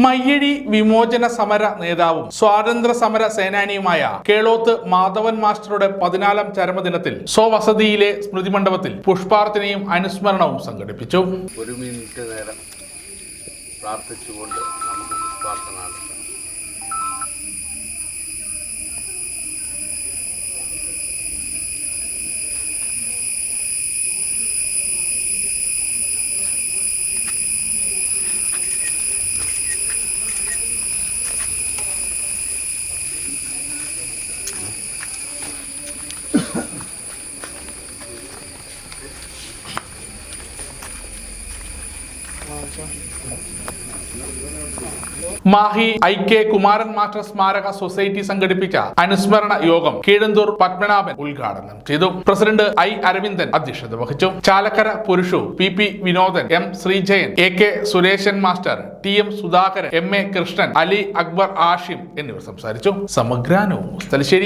മയ്യഴി വിമോചന സമര നേതാവും സ്വാതന്ത്ര്യ സമര സേനാനിയുമായ കേളോത്ത് മാധവൻ മാസ്റ്ററുടെ പതിനാലാം ചരമദിനത്തിൽ സ്വവസതിയിലെ സ്മൃതി മണ്ഡപത്തിൽ പുഷ്പാർച്ചനയും അനുസ്മരണവും സംഘടിപ്പിച്ചു. ഒരു മിനിറ്റ് നേരം പ്രാർത്ഥിച്ചുകൊണ്ട് നമുക്ക് നടത്താം. Mahe I K Kumaran master സ്മാരക സൊസൈറ്റി സംഘടിപ്പിച്ച അനുസ്മരണ യോഗം കീഴന്തൂർ പത്മനാഭൻ ഉദ്ഘാടനം ചെയ്തു. പ്രസിഡന്റ് ഐ അരവിന്ദൻ അധ്യക്ഷത വഹിച്ചു. Chalakkara Purushu P P Vinodan M Sreejayan A K Suresan master T M Sudhakaran M A Krishnan Ali Akbar Ashim എന്നിവർ സംസാരിച്ചു. സമഗ്രാനവും തലശ്ശേരി.